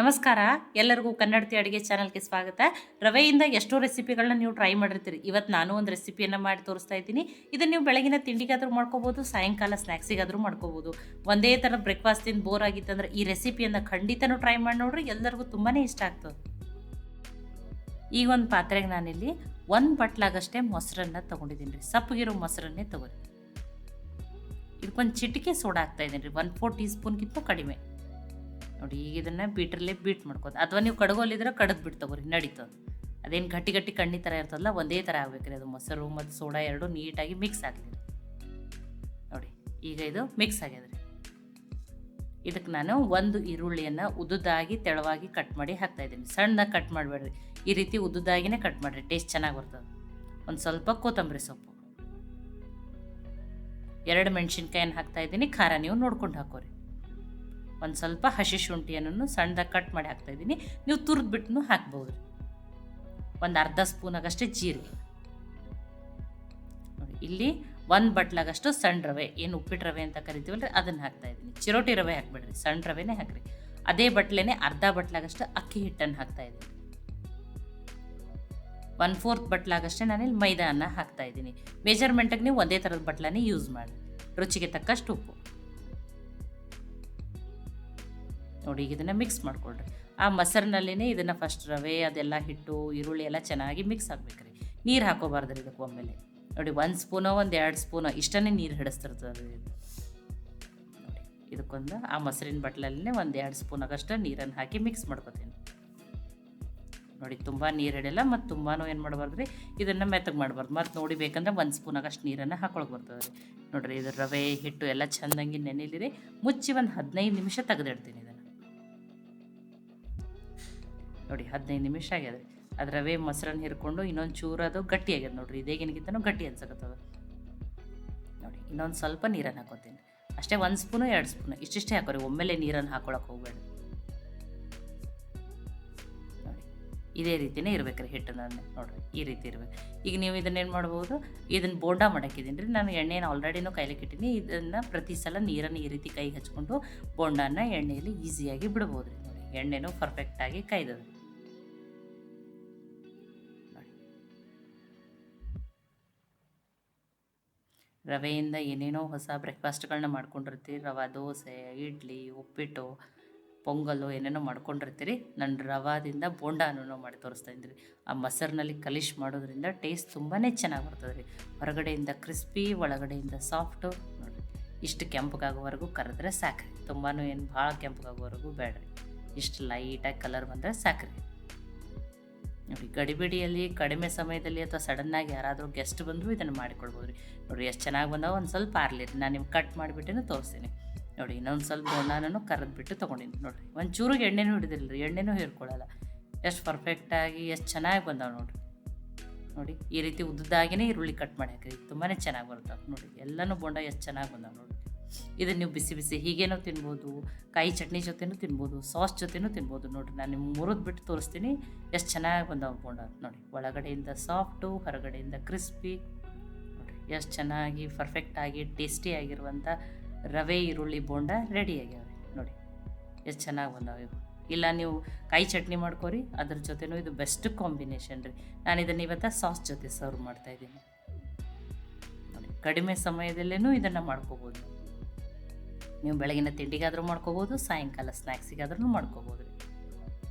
ನಮಸ್ಕಾರ. ಎಲ್ಲರಿಗೂ ಕನ್ನಡತಿ ಅಡುಗೆ ಚಾನಲ್ಗೆ ಸ್ವಾಗತ. ರವೆಯಿಂದ ಎಷ್ಟೋ ರೆಸಿಪಿಗಳನ್ನ ನೀವು ಟ್ರೈ ಮಾಡಿರ್ತೀರಿ. ಇವತ್ತು ನಾನು ಒಂದು ರೆಸಿಪಿಯನ್ನು ಮಾಡಿ ತೋರಿಸ್ತಾ ಇದ್ದೀನಿ. ಇದನ್ನು ನೀವು ಬೆಳಗಿನ ತಿಂಡಿಗಾದರೂ ಮಾಡ್ಕೋಬೋದು, ಸಾಯಂಕಾಲ ಸ್ನ್ಯಾಕ್ಸಿಗಾದರೂ ಮಾಡ್ಕೋಬೋದು. ಒಂದೇ ಥರ ಬ್ರೇಕ್ಫಾಸ್ಟಿಂದ ಬೋರ್ ಆಗಿತ್ತಂದ್ರೆ ಈ ರೆಸಿಪಿಯನ್ನು ಖಂಡಿತನೂ ಟ್ರೈ ಮಾಡಿ ನೋಡ್ರಿ. ಎಲ್ಲರಿಗೂ ತುಂಬಾ ಇಷ್ಟ ಆಗ್ತದೆ. ಈಗ ಒಂದು ಪಾತ್ರೆಗೆ ನಾನಿಲ್ಲಿ ಒಂದು ಬಟ್ಲಾಗಷ್ಟೇ ಮೊಸರನ್ನ ತೊಗೊಂಡಿದ್ದೀನಿ ರೀ. ಸಪ್ಪಗಿರೋ ಮೊಸರನ್ನೇ ತೊಗೊರಿ. ಇದಕ್ಕೊಂದು ಚಿಟಿಕೆ ಸೋಡಾ ಹಾಕ್ತಾ ಇದ್ದೀನಿ ರೀ. ಒನ್ ಫೋರ್ ಟೀ ಸ್ಪೂನ್ಗಿಂತ ಕಡಿಮೆ. ನೋಡಿ, ಈಗ ಇದನ್ನು ಬೀಟ್ರಲ್ಲೇ ಬೀಟ್ ಮಾಡ್ಕೋದು ಅಥವಾ ನೀವು ಕಡಗೋಲಿದ್ರೆ ಕಡದ್ ಬಿಟ್ಟು ತಗೋರಿ ನಡೀತದೆ ಅದೇನು ಗಟ್ಟಿ ಗಟ್ಟಿ ಕಣ್ಣಿ ಥರ ಇರ್ತದಲ್ಲ, ಒಂದೇ ಥರ ಆಗ್ಬೇಕ್ರಿ ಅದು. ಮೊಸರು ಮತ್ತು ಸೋಡಾ ಎರಡು ನೀಟಾಗಿ ಮಿಕ್ಸ್ ಆಗಲಿ. ನೋಡಿ, ಈಗ ಇದು ಮಿಕ್ಸ್ ಆಗ್ಯದ ಇದಕ್ಕೆ ನಾನು ಒಂದು ಈರುಳ್ಳಿಯನ್ನು ಉದ್ದುದಾಗಿ ತೆಳವಾಗಿ ಕಟ್ ಮಾಡಿ ಹಾಕ್ತಾ ಇದ್ದೀನಿ. ಸಣ್ಣದಾಗಿ ಕಟ್ ಮಾಡಬೇಡ್ರಿ. ಈ ರೀತಿ ಉದ್ದುದಾಗಿನೇ ಕಟ್ ಮಾಡಿರಿ ಟೇಸ್ಟ್ ಚೆನ್ನಾಗಿ ಬರ್ತದೆ. ಒಂದು ಸ್ವಲ್ಪ ಕೊತ್ತಂಬರಿ ಸೊಪ್ಪು. ಎರಡು ಮೆಣಸಿನ್ಕಾಯನ್ನು ಹಾಕ್ತಾ ಇದ್ದೀನಿ, ಖಾರ ನೀವು ನೋಡ್ಕೊಂಡು ಹಾಕೋರಿ. ಒಂದು ಸ್ವಲ್ಪ ಹಸಿ ಶುಂಠಿಯನ್ನು ಸಣ್ಣದಾಗಿ ಕಟ್ ಮಾಡಿ ಹಾಕ್ತಾ ಇದ್ದೀನಿ. ನೀವು ತುರಿದ್ಬಿಟ್ಟು ಹಾಕ್ಬೋದು. ಒಂದು ಅರ್ಧ ಸ್ಪೂನಾಗಷ್ಟೇ ಜೀರಿಗೆ. ಇಲ್ಲಿ ಒಂದು ಬಟ್ಲಾಗಷ್ಟು ಸಣ್ಣ ರವೆ, ಏನು ಉಪ್ಪಿಟ್ಟು ರವೆ ಅಂತ ಕರಿತೀವಲ್ರಿ, ಅದನ್ನು ಹಾಕ್ತಾ ಇದ್ದೀನಿ. ಚಿರೋಟಿ ರವೆ ಹಾಕ್ಬಿಡ್ರಿ, ಸಣ್ಣ ರವೆನೇ ಹಾಕ್ರಿ. ಅದೇ ಬಟ್ಲೇನೆ ಅರ್ಧ ಬಟ್ಲಾಗಷ್ಟು ಅಕ್ಕಿ ಹಿಟ್ಟನ್ನು ಹಾಕ್ತಾ ಇದ್ದೀನಿ. ಒನ್ ಫೋರ್ತ್ ಬಟ್ಲಾಗಷ್ಟೇ ನಾನಿಲ್ಲಿ ಮೈದಾನ ಹಾಕ್ತಾ ಇದ್ದೀನಿ. ಮೆಜರ್ಮೆಂಟಿಗೆ ನೀವು ಒಂದೇ ಥರದ ಬಟ್ಲನೇ ಯೂಸ್ ಮಾಡಿ. ರುಚಿಗೆ ತಕ್ಕಷ್ಟು ಉಪ್ಪು. ನೋಡಿ ಈಗ ಇದನ್ನು ಮಿಕ್ಸ್ ಮಾಡ್ಕೊಳ್ರಿ. ಆ ಮೊಸರಿನಲ್ಲಿನೇ ಇದನ್ನು ಫಸ್ಟ್ ರವೆ, ಅದೆಲ್ಲ ಹಿಟ್ಟು, ಈರುಳ್ಳಿ ಎಲ್ಲ ಚೆನ್ನಾಗಿ ಮಿಕ್ಸ್ ಆಗ್ಬೇಕ್ರಿ. ನೀರು ಹಾಕೋಬಾರ್ದು ಇದಕ್ಕೆ ಒಮ್ಮೆಲೆ. ನೋಡಿ ಒಂದು ಸ್ಪೂನೋ, ಒಂದು ಎರಡು ಸ್ಪೂನೋ ಇಷ್ಟನೇ ನೀರು ಹಿಡಿಸ್ತಿರ್ತದೆ ನೋಡಿ, ಇದಕ್ಕೊಂದು ಆ ಮೊಸರಿನ ಬಟ್ಲಲ್ಲೇ ಒಂದು ಎರಡು ಸ್ಪೂನಾಗಷ್ಟು ನೀರನ್ನು ಹಾಕಿ ಮಿಕ್ಸ್ ಮಾಡ್ಕೊತೀನಿ. ನೋಡಿ, ತುಂಬ ನೀರು ಹಿಡಿಯಲ್ಲ, ಮತ್ತು ತುಂಬಾ ಏನು ಮಾಡಬಾರ್ದು ರೀ ಇದನ್ನು ಮೆತ್ತಗೆ ಮಾಡಬಾರ್ದು. ಮತ್ತು ನೋಡಿ ಬೇಕಂದ್ರೆ ಒಂದು ಸ್ಪೂನಾಗಷ್ಟು ನೀರನ್ನು ಹಾಕೊಳಕ್ಕೆ ಬರ್ತದೆ ರೀ ನೋಡಿರಿ, ಇದು ರವೆ, ಹಿಟ್ಟು ಎಲ್ಲ ಚೆಂದಂಗೆ ನೆನೆಲಿರಿ. ಮುಚ್ಚಿ ಒಂದು ಹದಿನೈದು ನಿಮಿಷ ತೆಗೆದಿಡ್ತೀನಿ ಇದನ್ನು. ನೋಡಿ, ಹದಿನೈದು ನಿಮಿಷ ಆಗ್ಯದ. ರೀ ವೇ ಮೊಸರನ್ನ ಹಿರ್ಕೊಂಡು ಇನ್ನೊಂದು ಚೂರು ಅದು ಗಟ್ಟಿ ಆಗ್ಯದ ನೋಡ್ರಿ. ಇದೇಗಿನಗಿಂತನೂ ಗಟ್ಟಿ ಅನ್ಸಕತ್ತದ. ನೋಡಿ, ಇನ್ನೊಂದು ಸ್ವಲ್ಪ ನೀರನ್ನು ಹಾಕೋತೀನಿ. ಅಷ್ಟೇ ಒಂದು ಸ್ಪೂನು, ಎರಡು ಸ್ಪೂನು. ಇಷ್ಟಿಷ್ಟೇ ಹಾಕೋರಿ. ಒಮ್ಮೆಲೆ ನೀರನ್ನು ಹಾಕೊಳಕ್ಕೆ ಹೋಗ್ಬೇಡಿ. ನೋಡಿ, ಇದೇ ರೀತಿನೇ ಇರ್ಬೇಕ್ರಿ ಹಿಟ್ಟನ್ನ ನೋಡ್ರಿ, ಈ ರೀತಿ ಇರ್ಬೇಕು. ಈಗ ನೀವು ಇದನ್ನೇನು ಮಾಡ್ಬೋದು, ಇದನ್ನು ಬೋಂಡ ಮಾಡಕ್ಕಿದ್ದೀನಿ ರೀ. ನಾನು ಎಣ್ಣೆನ ಆಲ್ರೆಡಿನೂ ಕೈಲಿಕ್ಕೆ ಇಟ್ಟಿನಿ ಇದನ್ನು ಪ್ರತಿ ಸಲ ನೀರನ್ನು ಈ ರೀತಿ ಕೈಗೆ ಹಚ್ಕೊಂಡು ಬೋಂಡಾನ ಎಣ್ಣೆಯಲ್ಲಿ ಈಸಿಯಾಗಿ ಬಿಡ್ಬೋದು ರೀ ನೋಡಿ, ಎಣ್ಣೆನೂ ಪರ್ಫೆಕ್ಟಾಗಿ ಕೈದದ ರವೆಯಿಂದ ಏನೇನೋ ಹೊಸ ಬ್ರೇಕ್ಫಾಸ್ಟ್ಗಳನ್ನ ಮಾಡ್ಕೊಂಡಿರ್ತೀರಿ. ರವೆ, ದೋಸೆ, ಇಡ್ಲಿ, ಉಪ್ಪಿಟ್ಟು, ಪೊಂಗಲು ಏನೇನೋ ಮಾಡ್ಕೊಂಡಿರ್ತೀರಿ. ನಾನು ರವಾದಿಂದ ಬೋಂಡಾನೂ ಮಾಡಿ ತೋರಿಸ್ತಾ ಇದ್ದೀನಿ. ಆ ಮೊಸರಿನಲ್ಲಿ ಕಲಿಶ್ ಮಾಡೋದ್ರಿಂದ ಟೇಸ್ಟ್ ತುಂಬಾ ಚೆನ್ನಾಗಿ ಬರ್ತದೆ ರೀ ಹೊರಗಡೆಯಿಂದ ಕ್ರಿಸ್ಪಿ ಒಳಗಡೆಯಿಂದ ಸಾಫ್ಟು ನೋಡಿರಿ. ಇಷ್ಟು ಕೆಂಪಗಾಗೋವರೆಗೂ ಕರೆದ್ರೆ ಸಾಕ್ರಿ. ತುಂಬಾ ಏನು ಭಾಳ ಕೆಂಪಗಾಗೋವರೆಗೂ ಬೇಡ್ರಿ. ಇಷ್ಟು ಲೈಟಾಗಿ ಕಲರ್ ಬಂದರೆ ಸಾಕ್ರಿ. ನೋಡಿ, ಗಡಿಬಿಡಿಯಲ್ಲಿ, ಕಡಿಮೆ ಸಮಯದಲ್ಲಿ ಅಥವಾ ಸಡನ್ನಾಗಿ ಯಾರಾದರೂ ಗೆಸ್ಟ್ ಬಂದರೂ ಇದನ್ನು ಮಾಡಿಕೊಡ್ಬೋದು ರೀ. ನೋಡಿ ಎಷ್ಟು ಚೆನ್ನಾಗಿ ಬಂದಾವ, ಒಂದು ಸ್ವಲ್ಪ ಆರ್ಲಿರಿ ನಾನು ನಿಮ್ಗೆ ಕಟ್ ಮಾಡಿಬಿಟ್ಟೇನೆ ತೋರಿಸ್ತೀನಿ. ನೋಡಿ, ಇನ್ನೊಂದು ಸ್ವಲ್ಪ ಬೋಂಡಾನು ಕರೆದ್ಬಿಟ್ಟು ತೊಗೊಂಡಿನಿ. ನೋಡಿರಿ ಒಂದು ಚೂರಿಗೆ ಎಣ್ಣೆನೂ ಹಿಡಿದಿಲ್ಲ ರೀ, ಎಣ್ಣೆನೂ ಹೀರ್ಕೊಳ್ಳಲ್ಲ. ಎಷ್ಟು ಪರ್ಫೆಕ್ಟಾಗಿ ಎಷ್ಟು ಚೆನ್ನಾಗಿ ಬಂದಾವೆ ನೋಡಿರಿ. ನೋಡಿ, ಈ ರೀತಿ ಉದ್ದದಾಗಿನೇ ಈರುಳ್ಳಿ ಕಟ್ ಮಾಡಿ ಹಾಕಿರಿ ತುಂಬಾ ಚೆನ್ನಾಗಿ ಬರ್ತಾವೆ. ನೋಡಿ, ಎಲ್ಲನೂ ಬೋಂಡ ಎಷ್ಟು ಚೆನ್ನಾಗಿ ಬಂದಾವೆ ನೋಡಿ ಇದನ್ನು ನೀವು ಬಿಸಿ ಬಿಸಿ ಹೀಗೇನೋ ತಿನ್ಬೋದು, ಕಾಯಿ ಚಟ್ನಿ ಜೊತೆನೂ ತಿನ್ಬೋದು, ಸಾಸ್ ಜೊತೆನೂ ತಿನ್ಬೋದು ನೋಡಿರಿ. ನಾನು ನಿಮ್ಗೆ ಮುರಿದು ಬಿಟ್ಟು ತೋರಿಸ್ತೀನಿ. ಎಷ್ಟು ಚೆನ್ನಾಗಿ ಬಂದಾವೆ ಬೋಂಡ ನೋಡಿ, ಒಳಗಡೆಯಿಂದ ಸಾಫ್ಟು, ಹೊರಗಡೆಯಿಂದ ಕ್ರಿಸ್ಪಿ. ನೋಡಿರಿ, ಎಷ್ಟು ಚೆನ್ನಾಗಿ ಪರ್ಫೆಕ್ಟಾಗಿ ಟೇಸ್ಟಿಯಾಗಿರುವಂಥ ರವೆ, ಈರುಳ್ಳಿ, ಬೋಂಡ ರೆಡಿ ಆಗ್ಯಾವೆ ನೋಡಿ, ಎಷ್ಟು ಚೆನ್ನಾಗಿ ಬಂದಾವೆ ಇವು. ಇಲ್ಲ ನೀವು ಕಾಯಿ ಚಟ್ನಿ ಮಾಡ್ಕೋರಿ, ಅದ್ರ ಜೊತೆನೂ ಇದು ಬೆಸ್ಟ್ ಕಾಂಬಿನೇಷನ್ ರೀ. ನಾನು ಇದನ್ನು ಇವತ್ತು ಸಾಸ್ ಜೊತೆ ಸರ್ವ್ ಮಾಡ್ತಾಯಿದ್ದೀನಿ ನೋಡಿ, ಕಡಿಮೆ ಸಮಯದಲ್ಲೇ ಇದನ್ನು ಮಾಡ್ಕೋಬೋದು. ನೀವು ಬೆಳಗಿನ ತಿಂಡಿಗಾದರೂ ಮಾಡ್ಕೋಬೋದು, ಸಾಯಂಕಾಲ ಸ್ನ್ಯಾಕ್ಸಿಗಾದ್ರೂ ಮಾಡ್ಕೋಬೋದು.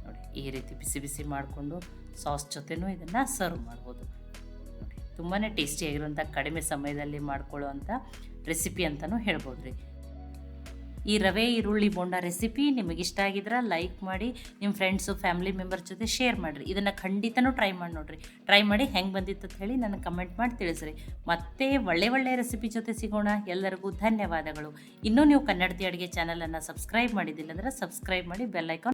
ನೋಡಿ, ಈ ರೀತಿ ಬಿಸಿ ಬಿಸಿ ಮಾಡಿಕೊಂಡು ಸಾಸ್ ಜೊತೆನೂ ಇದನ್ನು ಸರ್ವ್ ಮಾಡ್ಬೋದು. ನೋಡಿ ತುಂಬಾ ಟೇಸ್ಟಿಯಾಗಿರುವಂಥ ಕಡಿಮೆ ಸಮಯದಲ್ಲಿ ಮಾಡ್ಕೊಳ್ಳೋವಂಥ ರೆಸಿಪಿ ಅಂತಲೂ ಹೇಳ್ಬೋದು ರೀ ಈ ರವೆ ಈರುಳ್ಳಿ ಬೋಂಡ ರೆಸಿಪಿ ನಿಮಗೆ ಇಷ್ಟ ಆಗಿದ್ರೆ ಲೈಕ್ ಮಾಡಿ ನಿಮ್ಮ ಫ್ರೆಂಡ್ಸು ಫ್ಯಾಮಿಲಿ ಮೆಂಬರ್ ಜೊತೆ ಶೇರ್ ಮಾಡಿರಿ. ಇದನ್ನು ಖಂಡಿತನೂ ಟ್ರೈ ಮಾಡಿ ನೋಡಿರಿ. ಟ್ರೈ ಮಾಡಿ ಹೆಂಗೆ ಬಂದಿತ್ತು ಅಂತ ಹೇಳಿ ನನಗೆ ಕಮೆಂಟ್ ಮಾಡಿ ತಿಳಿಸ್ರಿ. ಮತ್ತೆ ಒಳ್ಳೆ ಒಳ್ಳೆ ರೆಸಿಪಿ ಜೊತೆ ಸಿಗೋಣ. ಎಲ್ಲರಿಗೂ ಧನ್ಯವಾದಗಳು. ಇನ್ನೂ ನೀವು ಕನ್ನಡತಿ ಅಡುಗೆ ಚಾನಲನ್ನು ಸಬ್ಸ್ಕ್ರೈಬ್ ಮಾಡಿದ್ದಿಲ್ಲ ಅಂದರೆ ಸಬ್ಸ್ಕ್ರೈಬ್ ಮಾಡಿ ಬೆಲ್ಲೈಕಾನ್